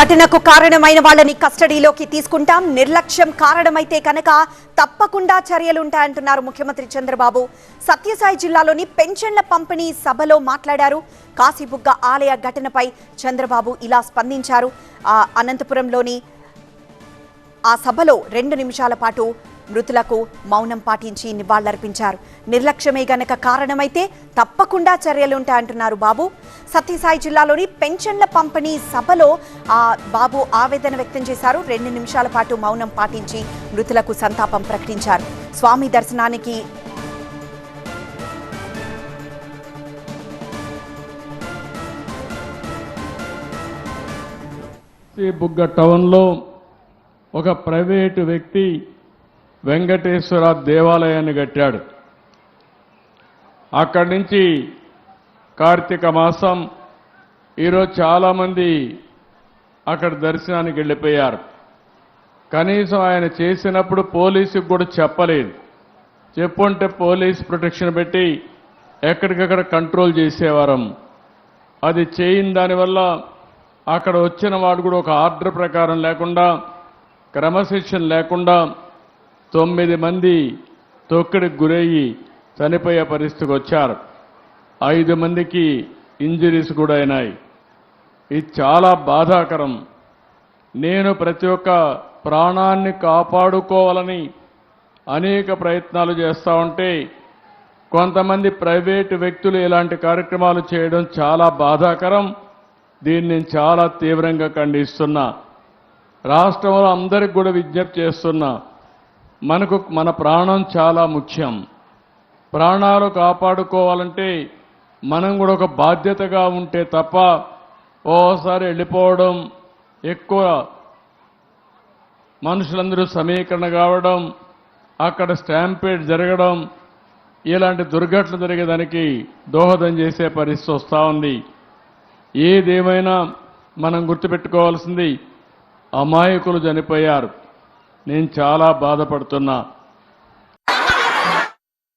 ఘటనకు కారణమైన వాళ్ళని కస్టడీలోకి తీసుకుంటాం. నిర్లక్ష్యం కారణమైతే కనుక తప్పకుండా చర్యలుంటాయంటున్నారు ముఖ్యమంత్రి చంద్రబాబు. సత్యసాయి జిల్లాలోని పెన్షన్ల పంపిణీ సభలో మాట్లాడారు. కాశీబుగ్గ ఆలయ ఘటనపై చంద్రబాబు ఇలా స్పందించారు. అనంతపురంలోని ఆ సభలో రెండు నిమిషాల పాటు మృతులకు మౌనం పాటించి నివాళులర్పించారు. నిర్లక్ష్యమే గనక కారణమైతే తప్పకుండా చర్యలుంటాయంటున్నారు బాబు. సత్యసాయి జిల్లాలోని పెన్షన్ల పంపిణీ సభలో ఆ బాబు ఆవేదన వ్యక్తం చేశారు. రెండు నిమిషాల పాటు మౌనం పాటించి మృతులకు సంతాపం ప్రకటించారు. స్వామి దర్శనానికి ఈ బుగ్గ టౌన్లో ఒక ప్రైవేటు వ్యక్తి వెంకటేశ్వర దేవాలయాన్ని కట్టాడు. అక్కడి నుంచి కార్తీక మాసం ఈరోజు చాలామంది అక్కడ దర్శనానికి వెళ్ళిపోయారు. కనీసం ఆయన చేసినప్పుడు పోలీసుకు కూడా చెప్పలేదు. చెప్పుంటే పోలీస్ ప్రొటెక్షన్ పెట్టి ఎక్కడికక్కడ కంట్రోల్ చేసేవారం. అది చేయని దానివల్ల అక్కడ వచ్చిన వాడు కూడా ఒక ఆర్డర్ ప్రకారం లేకుండా క్రమశిక్షణ లేకుండా తొమ్మిది మంది తొక్కిడికి గురయ్యి చనిపోయే పరిస్థితికి వచ్చారు. ఐదు మందికి ఇంజరీస్ కూడా అయినాయి. ఇది చాలా బాధాకరం. నేను ప్రతి ఒక్క ప్రాణాన్ని కాపాడుకోవాలని అనేక ప్రయత్నాలు చేస్తూ ఉంటే కొంతమంది ప్రైవేటు వ్యక్తులు ఇలాంటి కార్యక్రమాలు చేయడం చాలా బాధాకరం. దీన్ని నేను చాలా తీవ్రంగా ఖండిస్తున్నా. రాష్ట్రంలో అందరికి కూడా విజ్ఞప్తి చేస్తున్నా. మనకు మన ప్రాణం చాలా ముఖ్యం. ప్రాణాలు కాపాడుకోవాలంటే మనం కూడా ఒక బాధ్యతగా ఉంటే తప్ప ఓసారి వెళ్ళిపోవడం ఎక్కువ. మనుషులందరూ సమీకరణ కావడం అక్కడ స్టాంపేడ్ జరగడం ఇలాంటి దుర్ఘటనలు జరిగేదానికి దోహదం చేసే పరిస్థితి వస్తూ ఉంది. ఏదేమైనా మనం గుర్తుపెట్టుకోవాల్సింది అమాయకులు చనిపోయారు. నేను చాలా బాధపడుతున్నా.